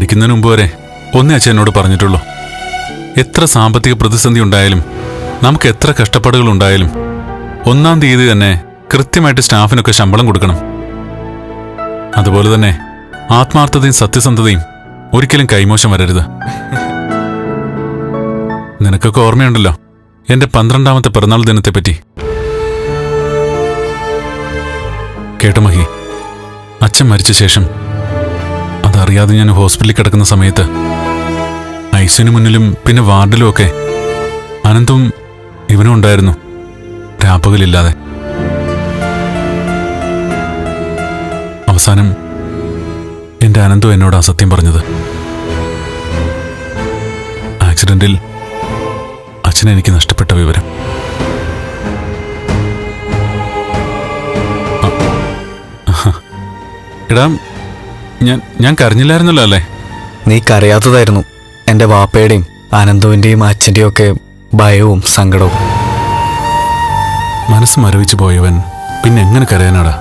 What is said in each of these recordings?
മരിക്കുന്നതിന് മുമ്പ് വരെ ഒന്നേ അച്ഛൻ എന്നോട് പറഞ്ഞിട്ടുള്ളൂ. എത്ര സാമ്പത്തിക പ്രതിസന്ധി ഉണ്ടായാലും നമുക്ക് എത്ര കഷ്ടപ്പാടുകൾ ഉണ്ടായാലും ഒന്നാം തീയതി തന്നെ കൃത്യമായിട്ട് സ്റ്റാഫിനൊക്കെ ശമ്പളം കൊടുക്കണം. അതുപോലെ തന്നെ ആത്മാർത്ഥതയും സത്യസന്ധതയും ഒരിക്കലും കൈമോശം വരരുത്. നിനക്കൊക്കെ ഓർമ്മയുണ്ടല്ലോ എന്റെ പന്ത്രണ്ടാമത്തെ പിറന്നാൾ ദിനത്തെപ്പറ്റി. കേട്ടോ മഹി അച്ഛൻ മരിച്ച ശേഷം അതറിയാതെ ഞാൻ ഹോസ്പിറ്റലിൽ കിടക്കുന്ന സമയത്ത് ഐസിന് മുന്നിലും പിന്നെ വാർഡിലും ഒക്കെ അനന്തും ഇവനും ഉണ്ടായിരുന്നു. രാപ്പകലില്ലാതെ. അവസാനം എന്റെ അനന്തു എന്നോട് അസത്യം പറഞ്ഞത്. ആക്സിഡന്റിൽ അച്ഛനെ എനിക്ക് നഷ്ടപ്പെട്ട വിവരം. എടാ ഞാൻ ഞാൻ കരഞ്ഞില്ലായിരുന്നല്ലോ അല്ലേ? നീ കരയാത്തതായിരുന്നു. എന്റെ വാപ്പയുടെയും അനന്തുവിന്റെയും അച്ഛന്റെയും ഒക്കെ ഭയവും സങ്കടവും. മനസ്സ് മരവിച്ചു പോയവൻ പിന്നെ എങ്ങനെ കരയാനാടാ?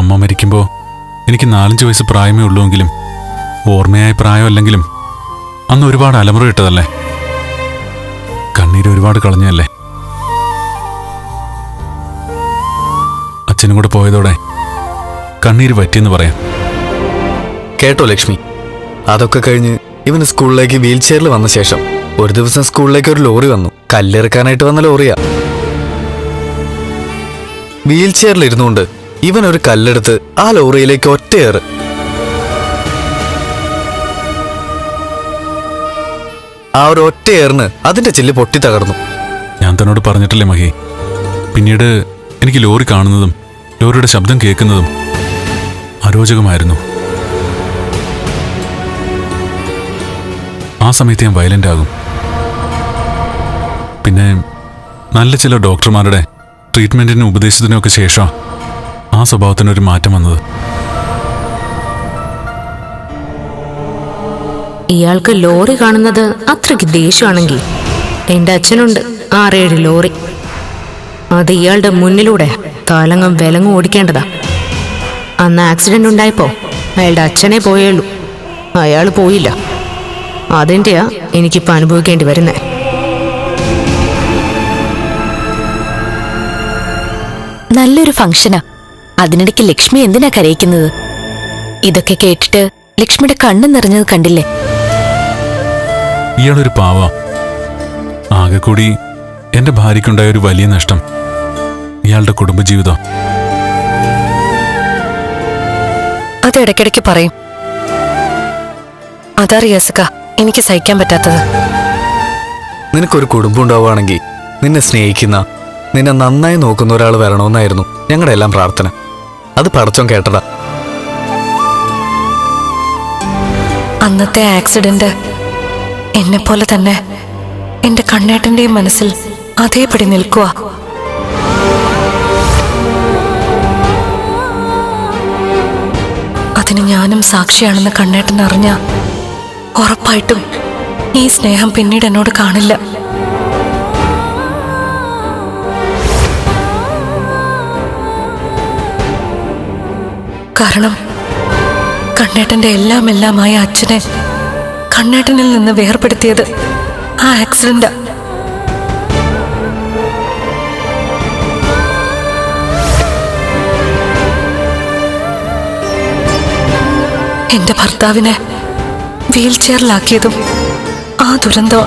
അമ്മ മരിക്കുമ്പോൾ എനിക്ക് നാലഞ്ച് വയസ്സ് പ്രായമേ ഉള്ളൂവെങ്കിലും ഓർമ്മയായ പ്രായമല്ലെങ്കിലും അന്ന് ഒരുപാട് അലമുറ ഇട്ടതല്ലേ? കണ്ണീര് ഒരുപാട് കളഞ്ഞല്ലേ അച്ഛനും കൂടെ പോയതോടെ കണ്ണീര് പറ്റിയെന്ന് പറയാം. കേട്ടോ ലക്ഷ്മി. അതൊക്കെ കഴിഞ്ഞ് ഇവന് സ്കൂളിലേക്ക് വീൽ ചെയറിൽ വന്ന ശേഷം ഒരു ദിവസം സ്കൂളിലേക്ക് ഒരു ലോറി വന്നു. കല്ലെറുക്കാനായിട്ട് വന്ന ലോറിയാ. വീൽ ചെയറിൽ ഇരുന്നുകൊണ്ട് ഇവൻ ഒരു കല്ലെടുത്ത് ആ ലോറിയിലേക്ക് ഒറ്റയേറ്. ആ ഒരു ഒറ്റയേറിന് അതിന്റെ ചില്ല് പൊട്ടി തകർന്നു. ഞാൻ തന്നോട് പറഞ്ഞിട്ടില്ലേ മഹി? പിന്നീട് എനിക്ക് ലോറി കാണുന്നതും ലോറിയുടെ ശബ്ദം കേൾക്കുന്നതും അരോചകമായിരുന്നു. ആ സമയത്ത് ഞാൻ വയലന്റ് ആകും. പിന്നെ നല്ല ചില ഡോക്ടർമാരുടെ ട്രീറ്റ്മെന്റിനും ഉപദേശത്തിനും ഒക്കെ ശേഷം ആ സ്വഭാവത്തിനൊരു മാറ്റം വന്നത്. ഇയാൾക്ക് ലോറി കാണുന്നത് അത്രയ്ക്ക് ദേഷ്യമാണെങ്കിൽ എന്റെ അച്ഛനുണ്ട് ആറേഴ് ലോറി. അത് ഇയാളുടെ മുന്നിലൂടെ കാലങ്ങും വിലങ്ങും ഓടിക്കേണ്ടതാ. അന്ന് ആക്സിഡന്റ് ഉണ്ടായപ്പോ അയാളുടെ അച്ഛനെ പോയുള്ളൂ അയാൾ പോയില്ല. അതിന്റെയാ എനിക്കിപ്പോൾ അനുഭവിക്കേണ്ടി വരുന്നേ? നല്ലൊരു ഫംഗ്ഷനാ. അതിനിടയ്ക്ക് ലക്ഷ്മി എന്തിനാ കരയിക്കുന്നത്? ഇതൊക്കെ കേട്ടിട്ട് ലക്ഷ്മിയുടെ കണ്ണ് നിറഞ്ഞത് കണ്ടില്ലേ? ഇയാളൊരു പാവ. ആകെ കൂടി എന്റെ ഭാര്യയ്ക്കുണ്ടായ ഒരു വലിയ നഷ്ടം. ഇയാളുടെ കുടുംബജീവിതം. അത് ഇടയ്ക്കിടയ്ക്ക് പറയും. അതാ റിയാസക്ക എനിക്ക് സഹിക്കാൻ പറ്റാത്തത്. നിനക്കൊരു കുടുംബം ഉണ്ടാവുകയാണെങ്കിൽ നിന്നെ സ്നേഹിക്കുന്ന നിന്നെ നന്നായി നോക്കുന്ന ഒരാൾ വരണമെന്നായിരുന്നു ഞങ്ങളുടെ എല്ലാം പ്രാർത്ഥന. അത് പടച്ചോൻ കേട്ടടാ അന്നത്തെ ആക്സിഡന്റ് എന്നെ പോലെ തന്നെ എന്റെ കണ്ണേട്ടന്റെയും മനസ്സിൽ അതേപടി നിൽക്കുക ഞാനും സാക്ഷിയാണെന്ന് കണ്ണേട്ടൻ അറിഞ്ഞ ഉറപ്പായിട്ടും ഈ സ്നേഹം പിന്നീട് എന്നോട് കാണില്ല. കാരണം കണ്ണേട്ടന്റെ എല്ലാം എല്ലാമായ അച്ഛനെ കണ്ണേട്ടനിൽ നിന്ന് വേർപെടുത്തിയത് ആ ആക്സിഡന്റാ എന്റെ ഭർത്താവിനെ വീൽ ചെയറിലാക്കിയതും ആ ദുരന്തം